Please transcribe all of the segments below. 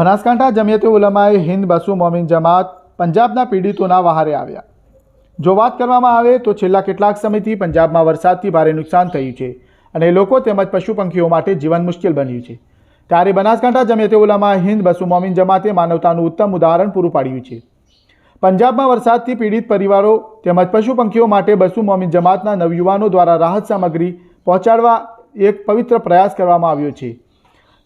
બનાસકાંઠા જમિયતે ઉલમાએ હિન્દ બસુ મોમિન જમાત પંજાબના પીડિતોના વહારે આવ્યા. જો વાત કરવામાં આવે તો છેલ્લા કેટલાક સમયથી પંજાબમાં વરસાદથી ભારે નુકસાન થયું છે અને લોકો તેમજ પશુ પંખીઓ માટે જીવન મુશ્કેલ બન્યું છે. ત્યારે બનાસકાંઠા જમિયતે ઉલમા હિન્દ બસુ મોમિન જમાતે માનવતાનું ઉત્તમ ઉદાહરણ પૂરું પાડ્યું છે. પંજાબમાં વરસાદથી પીડિત પરિવારો તેમજ પશુ પંખીઓ માટે બસુ મોમિન જમાતના નવયુવાનો દ્વારા રાહત સામગ્રી પહોંચાડવા એક પવિત્ર પ્રયાસ કરવામાં આવ્યો છે.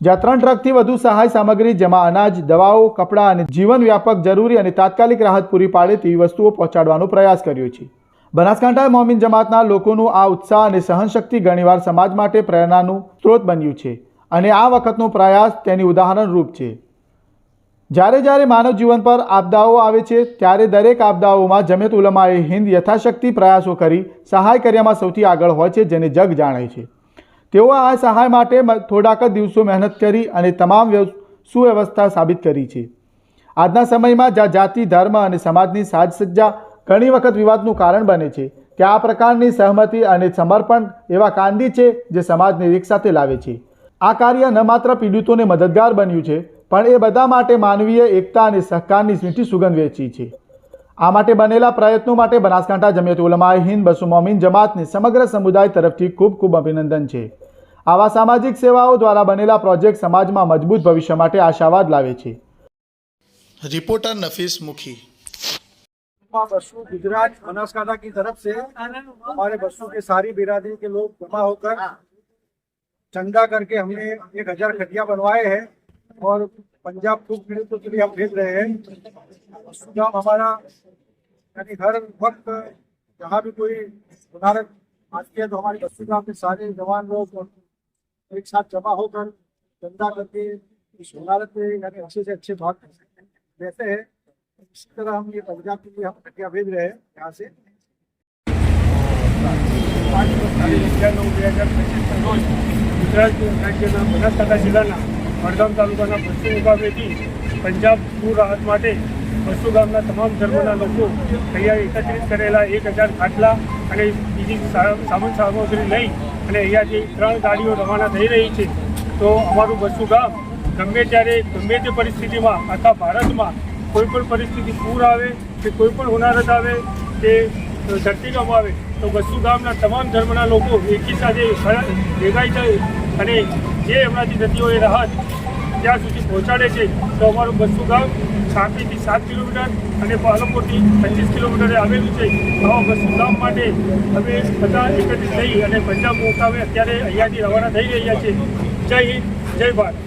જ્યાં ત્રણ ટ્રકથી વધુ સહાય સામગ્રી જેમાં અનાજ, દવાઓ, કપડાં અને જીવન વ્યાપક જરૂરી અને તાત્કાલિક રાહત પૂરી પાડે તેવી વસ્તુઓ પહોંચાડવાનો પ્રયાસ કર્યો છે. બનાસકાંઠા મોમિન જમાતના લોકોનું આ ઉત્સાહ અને સહનશક્તિ ઘણીવાર સમાજ માટે પ્રેરણાનું સ્ત્રોત બન્યું છે અને આ વખતનો પ્રયાસ તેની ઉદાહરણરૂપ છે. જ્યારે જ્યારે માનવ જીવન પર આપદાઓ આવે છે, ત્યારે દરેક આપદાઓમાં જમેત ઉલમાએ હિન્દ યથાશક્તિ પ્રયાસો કરી સહાય કર્યામાં સૌથી આગળ હોય છે જેને જગ જાણે છે. તેઓ આ સહાય માટે થોડાક જ દિવસો મહેનત કરી અને તમામ સુવ્યવસ્થા સાબિત કરી છે. આજના સમયમાં જ્યાં જાતિ, ધર્મ અને સમાજની સાજસજ્જા ઘણી વખત વિવાદનું કારણ બને છે, ત્યાં આ પ્રકારની સહમતિ અને સમર્પણ એવા કાંદી છે જે સમાજને એક સાથે લાવે છે. આ કાર્ય ન માત્ર પીડિતોને મદદગાર બન્યું છે, પણ એ બધા માટે માનવીય એકતા અને સહકારની મીઠી સુગંધ વેચી છે. આ માટે બનેલા પ્રયત્નો માટે બનાસકાંઠા જમિયત ઉલમાએ હિન્દ બસુ મોમીન જમાતને સમગ્ર સમુદાય તરફથી ખૂબ ખૂબ અભિનંદન છે. આવા સામાજિક સેવાઓ દ્વારા બનેલા પ્રોજેક્ટ સમાજમાં મજબૂત ભવિષ્ય માટે આશાવાદ લાવે છે રિપોર્ટર નફીસ મુખી बसु गुजरात बनासकांठा की तरफ से हमारे बसों के सारी बिरादरी के लोग जमा होकर चंदा करके हमने एक हजार खटिया बनवाए हैं और पंजाब फूड पीड़ितों के लिए हम भेज रहे हैं बसु गाँव हमारा यानी हर वक्त जहाँ भी कोई उदाहरण आती है तो हमारे बसु गाँव के सारे जवान लोग एक साथ जमा होकर चंदा करके इस इमारत में यानी अच्छे से अच्छे भाग देते हैं इसी तरह हम ये पंजाब के लिए हम खटिया भेज रहे हैं यहाँ से પાંચ તારીખ અગિયાર નવ બે હજાર પચીસના રોજ ગુજરાત રાજ્યના બનાસકાંઠા જિલ્લાના વડગામ તાલુકાના પશ્ચિમ વિભાગેથી પંજાબ પૂર રાહત માટે પશુ ગામના તમામ ધર્મના લોકો અહીંયા એકત્રિત કરેલા એક હજાર ખાટલા અને બીજી સા- સામાન સામગ્રી લઈ અને અહીંયા જે ત્રણ ગાડીઓ રવાના થઈ રહી છે, તો અમારું બસુ ગામ ગમે ત્યારે, ગમે તે પરિસ્થિતિમાં આખા ભારતમાં કોઈ પણ પરિસ્થિતિ પૂર આવે કે કોઈ પણ હોનારત આવે કે ધરતીકંપ આવે, તો બસુ ગામના તમામ ધર્મના લોકો એકી સાથે ભેગા થઈ અને જે એમનાથી થતી હોય રાહત ત્યાં સુધી પહોંચાડે છે, તો અમારું બસુ ગામ છાપીથી સાત કિલોમીટર અને પાલનપુરથી પચીસ કિલોમીટરે આવેલું છે. આવા બસુ ગામ માટે અમે બધા એકત્રિત થઈ અને પંજાબ મોકામે અત્યારે અહીંયાથી રવાના થઈ રહ્યા છે જય હિન્દ, જય ભારત.